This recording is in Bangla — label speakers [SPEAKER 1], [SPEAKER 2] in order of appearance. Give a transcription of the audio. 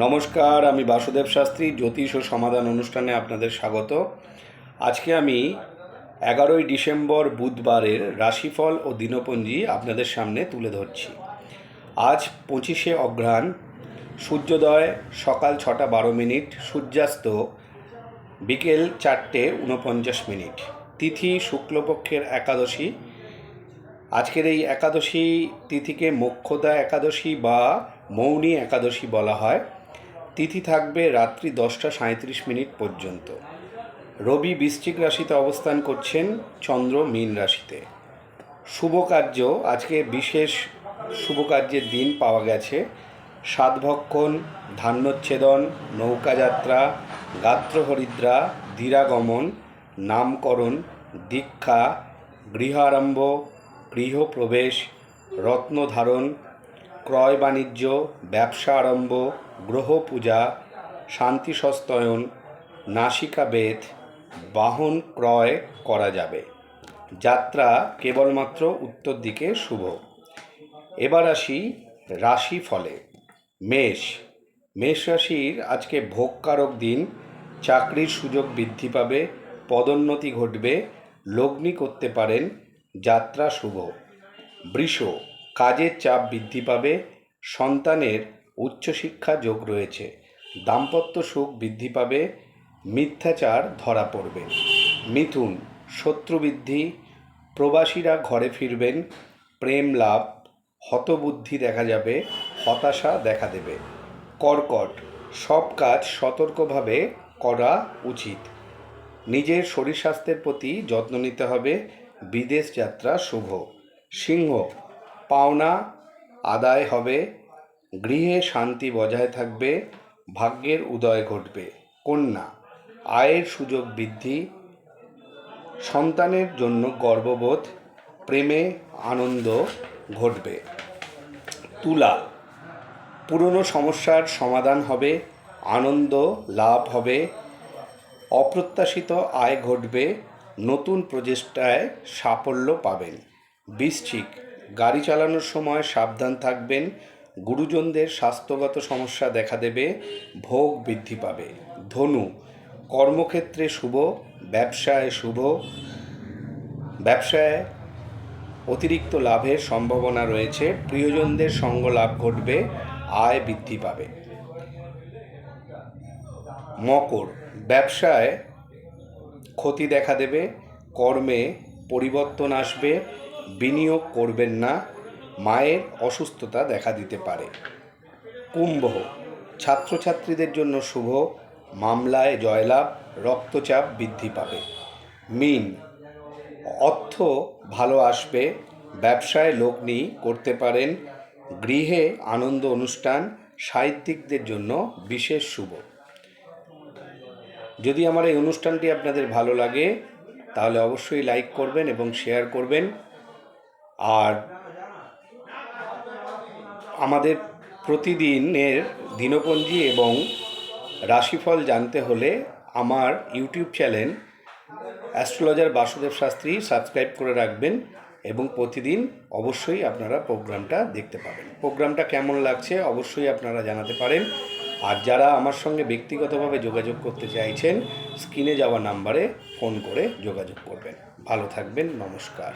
[SPEAKER 1] নমস্কার, আমি বাসুদেব শাস্ত্রী, জ্যোতিষ ও সমাধান অনুষ্ঠানে আপনাদের স্বাগত। আজকে আমি এগারোই ডিসেম্বর বুধবারের রাশিফল ও দিনপঞ্জি আপনাদের সামনে তুলে ধরছি। আজ পঁচিশে অঘ্রাণ, সূর্যোদয় সকাল ছটা বারো মিনিট, সূর্যাস্ত বিকেল চারটে উনপঞ্চাশ মিনিট। তিথি শুক্লপক্ষের একাদশী। আজকের এই একাদশী তিথিকে মোক্ষদা একাদশী বা মৌনী একাদশী বলা হয়। তিথি থাকবে রাত্রি দশটা সাঁত্রিশ মিনিট পর্যন্ত। রবি বৃশ্চিক রাশিতে অবস্থান করছেন, চন্দ্র মীন রাশিতে। শুভ কার্য, আজকে বিশেষ শুভ কার্যের দিন পাওয়া গেছে। সাতভক্ষণ ধান্যচ্ছেদন নৌকাযাত্রা গাত্রহরিদ্রা ধীরাগমন নামকরণ, দীক্ষা, গৃহারম্ভ গৃহপ্রবেশ রত্নধারণ ক্রয় বাণিজ্য, ব্যবসা আরম্ভ গ্রহ পূজা শান্তি সস্তয়ন নাসিকা বেদ, বাহন ক্রয় করা যাবে। যাত্রা কেবলমাত্র উত্তর দিকে শুভ। এবার আসি রাশি ফলে মেষ। মেষ রাশির আজকে ভোগকারক দিন। চাকরির সুযোগ বৃদ্ধি পাবে, পদোন্নতি ঘটবে, লগ্নি করতে পারেন, যাত্রা শুভ। বৃষ। কাজের চাপ বৃদ্ধি পাবে, সন্তানের উচ্চশিক্ষা যোগ রয়েছে, দাম্পত্য সুখ বৃদ্ধি পাবে, মিথ্যাচার ধরা পড়বে। মিথুন, শত্রুবৃদ্ধি, প্রবাসীরা ঘরে ফিরবেন, প্রেম লাভ, হতবুদ্ধি দেখা যাবে, হতাশা দেখা দেবে। কর্কট, সব কাজ সতর্কভাবে করা উচিত। নিজের শরীর স্বাস্থ্যের প্রতি যত্ন নিতে হবে, বিদেশ যাত্রা শুভ। সিংহ পাওনা আদায় হবে। গৃহে শান্তি বজায় থাকবে, ভাগ্যের উদয় ঘটবে। কন্যা, আয়ের সুযোগ বৃদ্ধি। সন্তানের জন্য গর্ববোধ, প্রেমে আনন্দ ঘটবে। তুলা, পুরনো সমস্যার সমাধান হবে, আনন্দ লাভ হবে। অপ্রত্যাশিত আয় ঘটবে, নতুন প্রচেষ্টায় সাফল্য পাবেন। বৃশ্চিক গাড়ি চালানোর সময় সাবধান থাকবেন। গুরুজনদের স্বাস্থ্যগত সমস্যা দেখা দেবে, ভোগ বৃদ্ধি পাবে। ধনু, কর্মক্ষেত্রে শুভ, ব্যবসায় শুভ। ব্যবসায় অতিরিক্ত লাভের সম্ভাবনা রয়েছে। প্রিয়জনদের সঙ্গ লাভ ঘটবে, আয় বৃদ্ধি পাবে। মকর, ব্যবসায় ক্ষতি দেখা দেবে, কর্মে পরিবর্তন আসবে। বিনিয়োগ করবেন না, মায়ের অসুস্থতা দেখা দিতে পারে। কুম্ভ, ছাত্রছাত্রীদের জন্য শুভ, মামলায় জয়লাভ, রক্তচাপ বৃদ্ধি পাবে। মিন, অর্থ ভালো আসবে, ব্যবসায় লগ্নি করতে পারেন, গৃহে আনন্দ অনুষ্ঠান, সাহিত্যিকদের জন্য বিশেষ শুভ। যদি আমার এই অনুষ্ঠানটি আপনাদের ভালো লাগে, তাহলে অবশ্যই লাইক করবেন এবং শেয়ার করবেন। আর আমাদের প্রতিদিনের দিনপঞ্জি এবং রাশিফল জানতে হলে আমার YouTube channel astrologer Basudev Shastri subscribe করে রাখবেন এবং প্রতিদিন অবশ্যই আপনারা প্রোগ্রামটা দেখতে পাবেন। প্রোগ্রামটা কেমন লাগছে অবশ্যই আপনারা জানাতে পারেন। আর যারা আমার সঙ্গে ব্যক্তিগতভাবে যোগাযোগ করতে চাইছেন, স্ক্রিনে যাওয়া নাম্বারে ফোন করে যোগাযোগ করবেন। ভালো থাকবেন, নমস্কার।